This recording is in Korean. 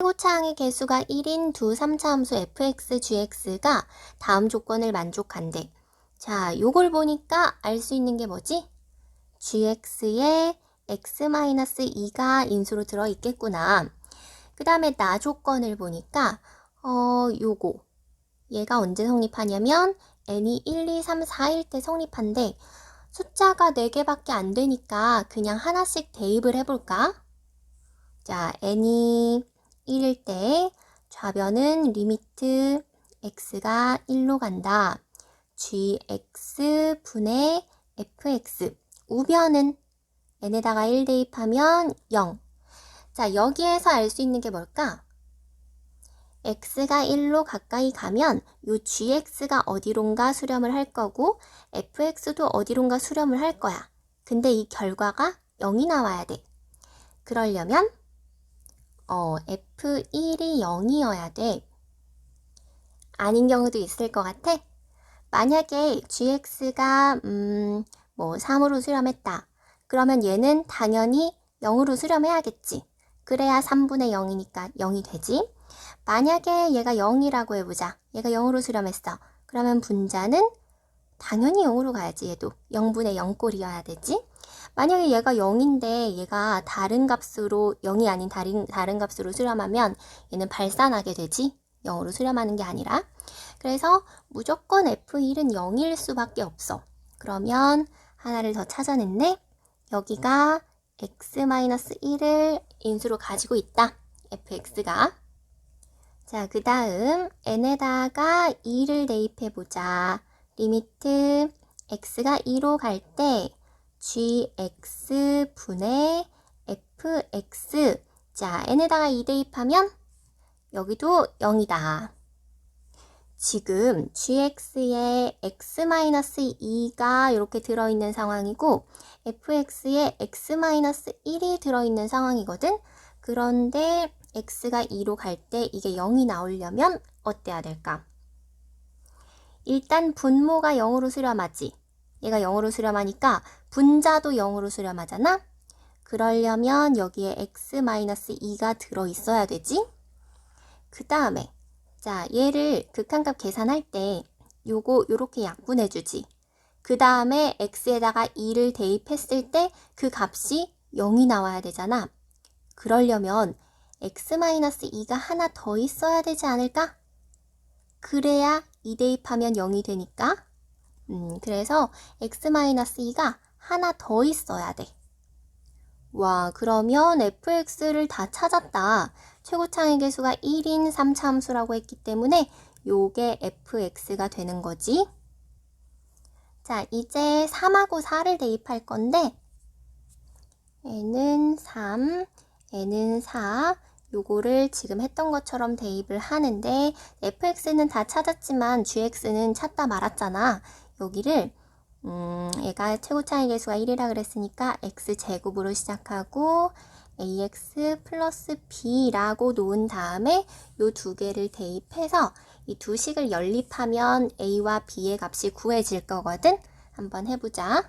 최고차항의 개수가 1인 두 3차 함수 fx, gx가 다음 조건을 만족한대. 자, 요걸 보니까 알 수 있는 게 뭐지? gx에 x-2가 인수로 들어 있겠구나. 그 다음에 나 조건을 보니까 어, 요거. 얘가 언제 성립하냐면 n이 1, 2, 3, 4일 때 성립한데 숫자가 4개밖에 안 되니까 그냥 하나씩 대입을 해볼까? 자, n이 1일 때 좌변은 리미트 x가 1로 간다. gx 분의 fx 우변은 n에다가 1 대입하면 0. 자, 여기에서 알 수 있는 게 뭘까? x가 1로 가까이 가면 요 gx가 어디론가 수렴을 할 거고 fx도 어디론가 수렴을 할 거야. 근데 이 결과가 0이 나와야 돼. 그러려면 어, f1이 0이어야 돼. 아닌 경우도 있을 것 같아. 만약에 gx가 음, 뭐 3으로 수렴했다. 그러면 얘는 당연히 0으로 수렴해야겠지. 그래야 3분의 0이니까 0이 되지. 만약에 얘가 0이라고 해보자. 얘가 0으로 수렴했어. 그러면 분자는 당연히 0으로 가야지. 얘도 0분의 0꼴이어야 되지. 만약에 얘가 0인데 얘가 다른 값으로 0이 아닌 다른, 다른 값으로 수렴하면 얘는 발산하게 되지. 0으로 수렴하는 게 아니라. 그래서 무조건 F1은 0일 수밖에 없어. 그러면 하나를 더 찾아냈네. 여기가 x-1을 인수로 가지고 있다. fx가. 자, 그 다음 n에다가 2를 대입해 보자. 리미트 x가 2로 갈 때 gx 분의 fx. 자, n에다가 2 대입하면 여기도 0이다. 지금 gx에 x-2가 이렇게 들어있는 상황이고 fx에 x-1이 들어있는 상황이거든. 그런데 x가 2로 갈 때 이게 0이 나오려면 어때야 될까? 일단 분모가 0으로 수렴하지. 얘가 0으로 수렴하니까 분자도 0으로 수렴하잖아? 그러려면 여기에 x-2가 들어있어야 되지? 그 다음에 자 얘를 극한값 계산할 때 요거 요렇게 약분해 주지. 그 다음에 x에다가 2를 대입했을 때 그 값이 0이 나와야 되잖아. 그러려면 x-2가 하나 더 있어야 되지 않을까? 그래야 2 대입하면 0이 되니까. 음, 그래서 x-2가 하나 더 있어야 돼. 와, 그러면 fx를 다 찾았다. 최고차의 개수가 1인 3차 함수라고 했기 때문에 요게 fx가 되는 거지. 자, 이제 3하고 4를 대입할 건데 n은 3, n은 4 요거를 지금 했던 것처럼 대입을 하는데 fx는 다 찾았지만 gx는 찾다 말았잖아. 여기를 음, 얘가 최고 차의 개수가 1이라 그랬으니까 x제곱으로 시작하고 ax 플러스 b라고 놓은 다음에 요 두 개를 대입해서 이 두 식을 연립하면 a와 b의 값이 구해질 거거든. 한번 해보자.